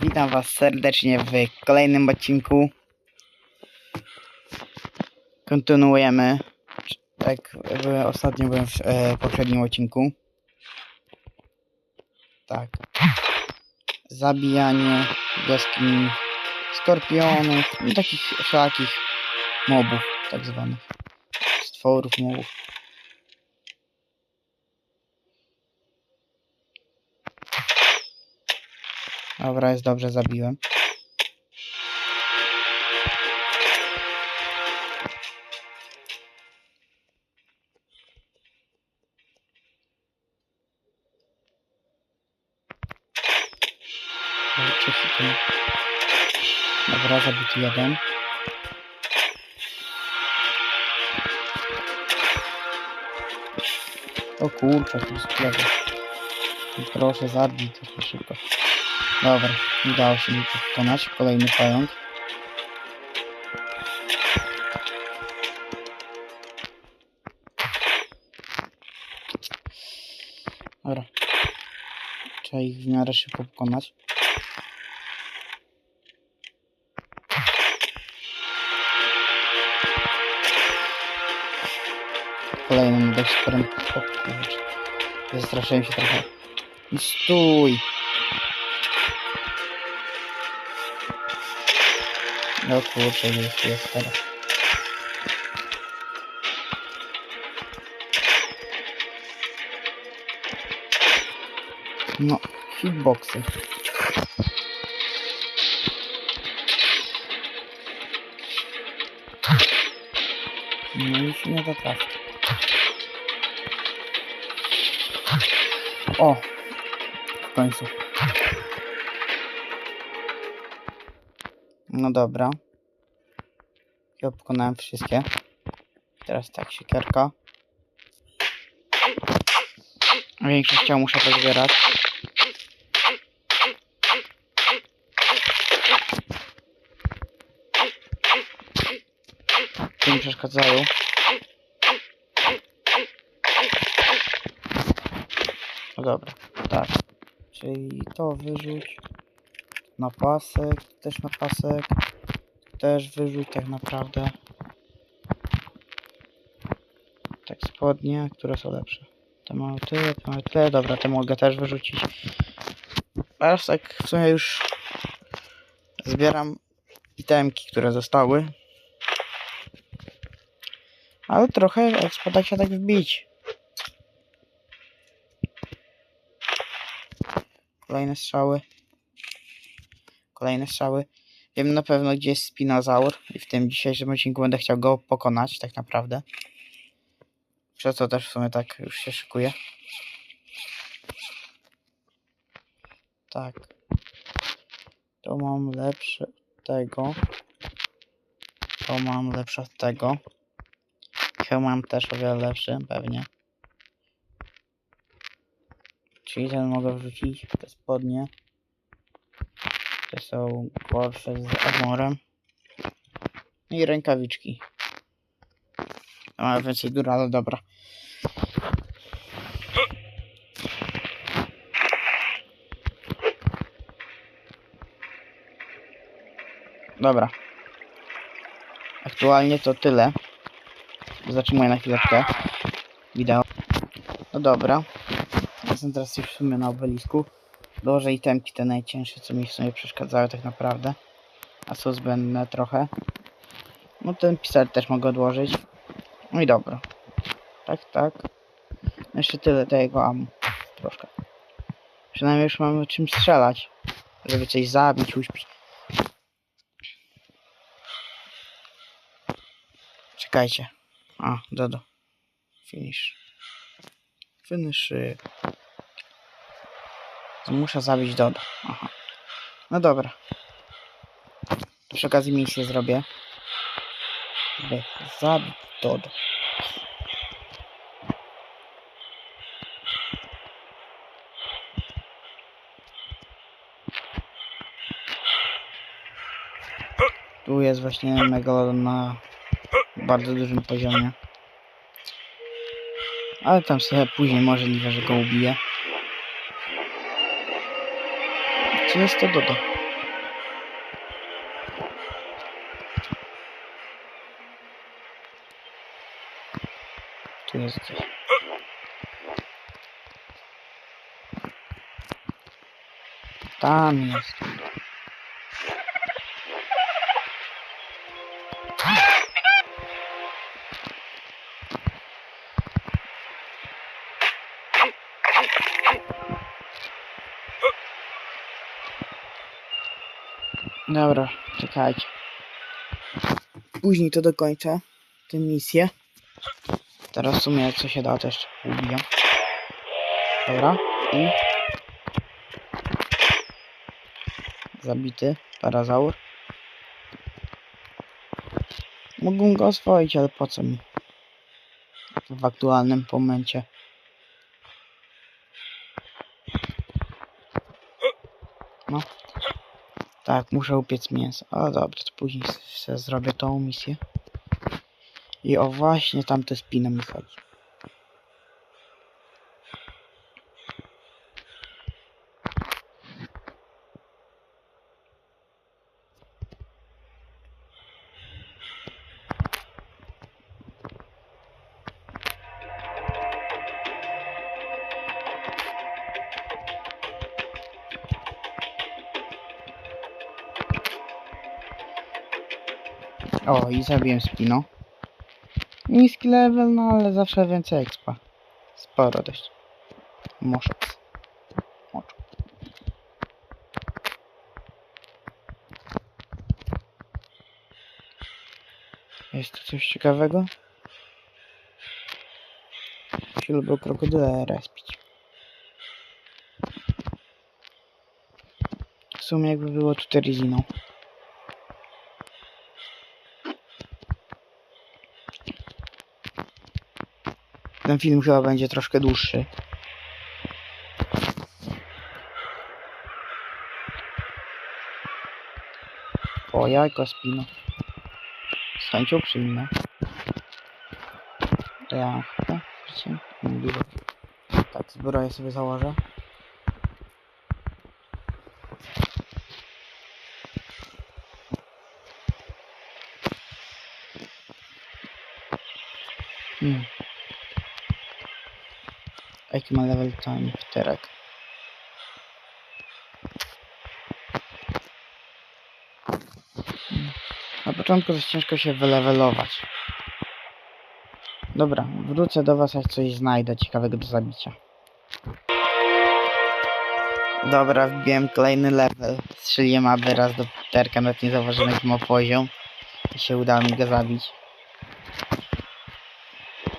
Witam Was serdecznie w kolejnym odcinku. Kontynuujemy. Tak, ostatnio byłem w e, poprzednim odcinku. Tak. Zabijanie jaskiń skorpionów i takich wszelakich mobów, tak zwanych. Stworów mobów. Dobra, jest dobrze, zabiłem. Dobra, zabity jeden. O kurczę, tu jest. Proszę, zabij to szybko. Dobra, udało się mi to pokonać. Kolejny pająk. Dobra. Trzeba ich w miarę szybko pokonać. Kolejnym dość sporym... O kurczę. Zastraszyłem się trochę. I stój! No kurczę, ile jest, jest teraz. No, hitboxy. No się nie da trafić. O! W końcu. No dobra. Ja pokonałem wszystkie. Teraz tak, siekierka. Większość ciał muszę pozbierać. Tu mi przeszkadzają. No dobra, tak. Czyli to wyrzuć. Na pasek, też na pasek. Też wyrzuć tak naprawdę. Tak spodnie, które są lepsze. Te mają tyle, te mają tyle. Dobra, te mogę też wyrzucić. Teraz tak w sumie już zbieram itemki, które zostały. Ale trochę expa da się tak wbić. Kolejne strzały. Kolejne strzały. Wiem na pewno, gdzie jest spinozaur i w tym dzisiejszym odcinku będę chciał go pokonać, tak naprawdę. Przez co też w sumie tak już się szykuję. Tak. To mam lepsze od tego. To mam lepsze od tego. Chyba mam też o wiele lepszy, pewnie. Czyli ten mogę wrzucić, te spodnie. Te są gorsze z armorem. No I rękawiczki. Ma więcej dura, ale dobra. Dobra. Aktualnie to tyle. Zatrzymuję na chwileczkę wideo. No dobra. Jestem teraz już w sumie na obelisku. Dołożę itemki te najcięższe, co mi w sumie przeszkadzały tak naprawdę. A są zbędne trochę. No ten pistolet też mogę odłożyć. No i dobra. Tak, tak. Jeszcze tyle tego ammo. Troszkę. Przynajmniej już mamy czym strzelać. Żeby coś zabić, uśpić. Czekajcie. A, Dodo. Finish. Finish. To muszę zabić Dodo. Aha. No dobra. Przy okazji misję zrobię. Zabić Dodo. Tu jest właśnie Megalodon na bardzo dużym poziomie. Ale tam sobie później możliwe, że go ubiję. Тесто Додо. Ты не. Там есть. Dobra, czekajcie. Później to dokończę. Tę misję. Teraz w sumie co się da, to jeszcze ubijam. Dobra. I... Zabity. Parazaur. Mógłbym go oswoić, ale po co mi? W aktualnym momencie. No. Tak, muszę upiec mięso. O dobra, to później sobie zrobię tą misję. I o właśnie tamte spiny mi chodzi. O, i zabiłem spino. Niski level, no ale zawsze więcej expa. Sporo dość. Moszec. Moczu. Jest tu coś ciekawego? Się lubię krokodyle respić. W sumie jakby było cztery ziną. Ten film chyba będzie troszkę dłuższy. O, jajko spino. Z chęcią przyjmę. To ja chyba. Dużo. Tak, zbroję sobie założę. Jaki ma level ten pterek? Na początku to ciężko się wylevelować. Dobra, wrócę do was, jak coś znajdę ciekawego do zabicia. Dobra, wbiłem kolejny level. Strzeliłem aby raz do pterka, nawet nie zauważyłem jaki ma poziom. I się udało mi go zabić.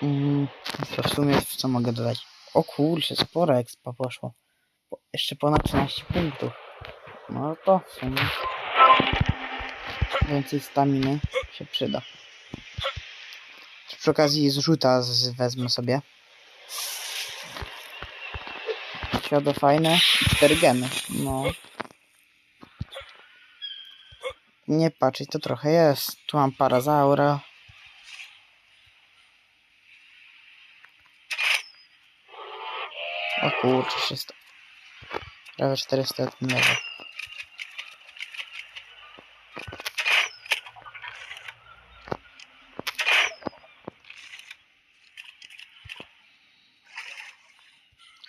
Mm, to w sumie co mogę dodać? O kurczę, sporo expa poszło. Po, jeszcze ponad 13 punktów. No to w sumie więcej staminy się przyda. Przy okazji zrzuta z, wezmę sobie. Siado fajne. 4 gemy. No. Nie patrzeć, to trochę jest. Tu mam parazaura. O kurczę, 300. Prawie 400 level.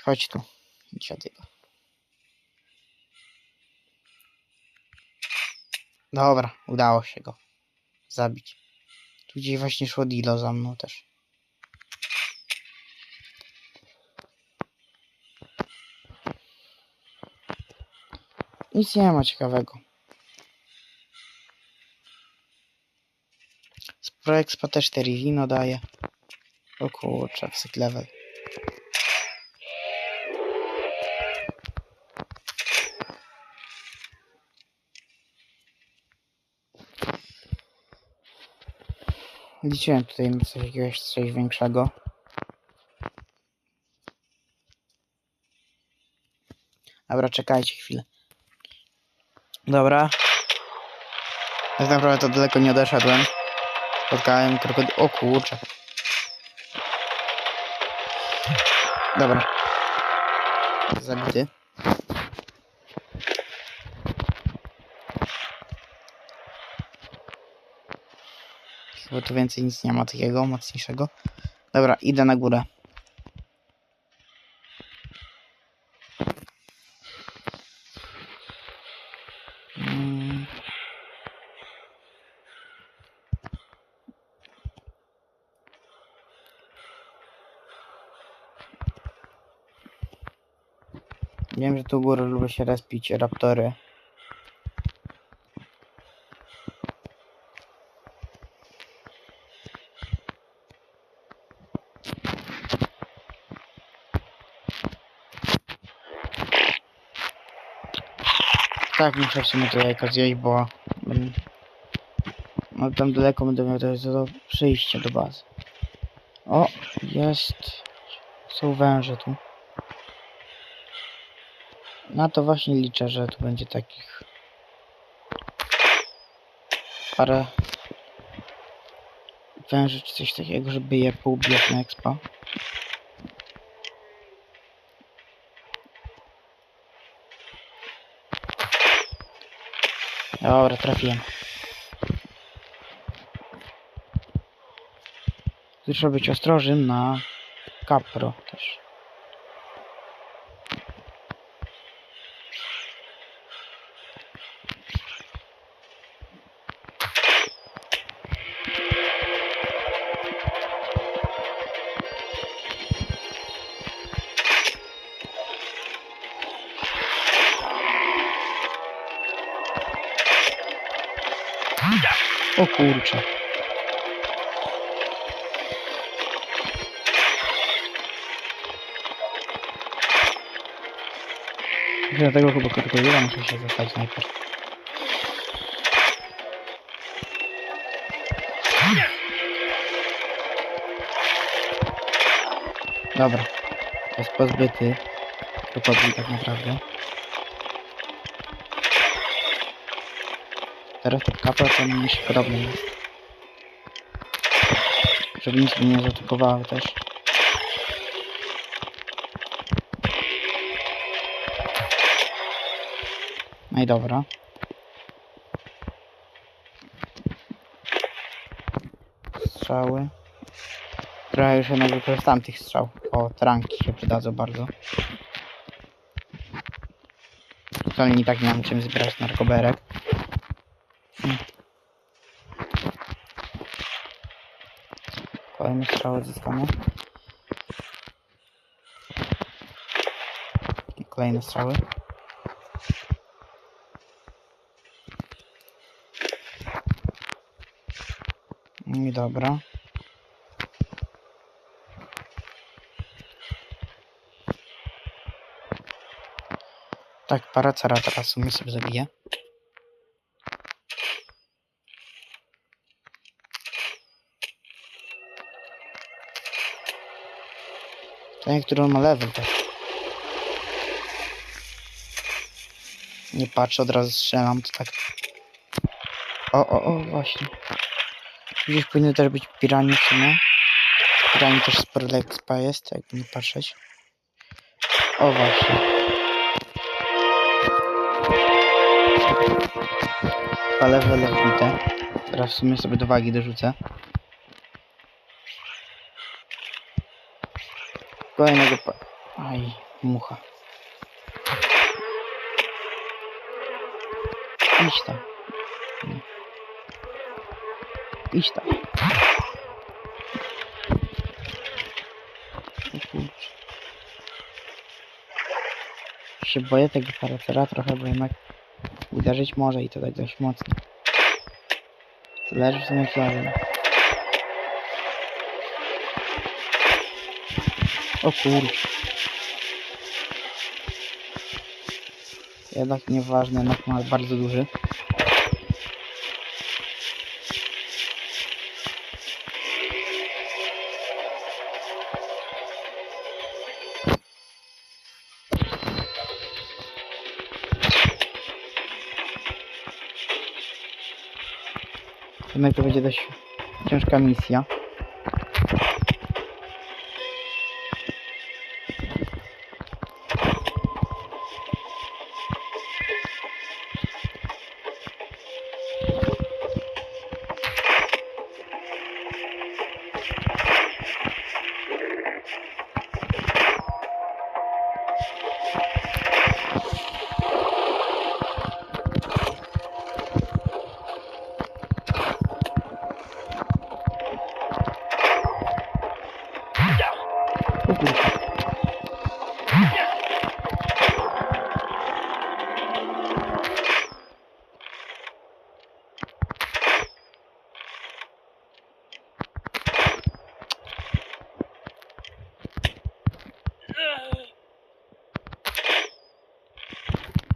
Chodź tu, dziadygo. Dobra, udało się go zabić. Tu gdzieś właśnie szło Dilo za mną też. Nic nie ma ciekawego. Spro Expa też 4 wino daje. O kurczę, wsyk level. Liczyłem tutaj na coś jakiegoś coś większego. Dobra, czekajcie chwilę. Dobra. Tak naprawdę to daleko nie odeszedłem. Spotkałem krokodyl... O kurczę. Dobra. Zabity. Chyba tu więcej nic nie ma takiego mocniejszego. Dobra, idę na górę. Mm. U góry lubię się respić raptory. Tak, muszę w sumie to jajko zjeść, bo... mm, No tam daleko będę miał to, to przyjście do bazy. O, jest... Są węże tu. Na to właśnie liczę, że tu będzie takich... Parę... Węży czy coś takiego, żeby je poubijać na expa. Dobra, trafiłem. Trzeba być ostrożnym na kapro O kurczę. Dlatego chyba krokodyla muszę się zostać najpierw. Dobra. Jest pozbyty. Krokodyl tak naprawdę. Teraz ten kapel to się podobny jest. Żeby nic mnie nie zaatakowały też. No i dobra. Strzały. Trochę już jednak wykorzystałem tych strzał. O, tranki się przydadzą bardzo. Wcale nie tak nie mam czym zbierać narkoberek. Kolejny strzał odzyskany. I kolejne strzały. I dobra. Tak, paracara teraz w sobie. Ten, który on ma level też. Nie patrzę, od razu strzelam, to tak. O, o, o, właśnie. Gdzieś powinny też być pirani w sumie. Pirani też sporo expa jest, jakby nie patrzeć. O, właśnie. Dwa levele wbite. Teraz w sumie sobie do wagi dorzucę. Kolejnego pa... Aj, mucha. Idź tam. Idź tam. Się boję tego paracera trochę, bo jednak uderzyć może i to tak dość mocno. Zależy w sumie co O kurczę. Jednak nieważne, jednak ma bardzo duży. Jednak to będzie dość ciężka misja.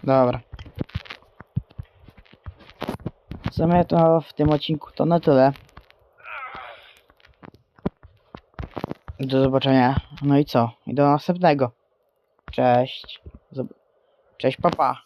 Dobra. W sumie to w tym odcinku to na tyle. Do zobaczenia. No i co? I do następnego. Cześć. Cześć, papa.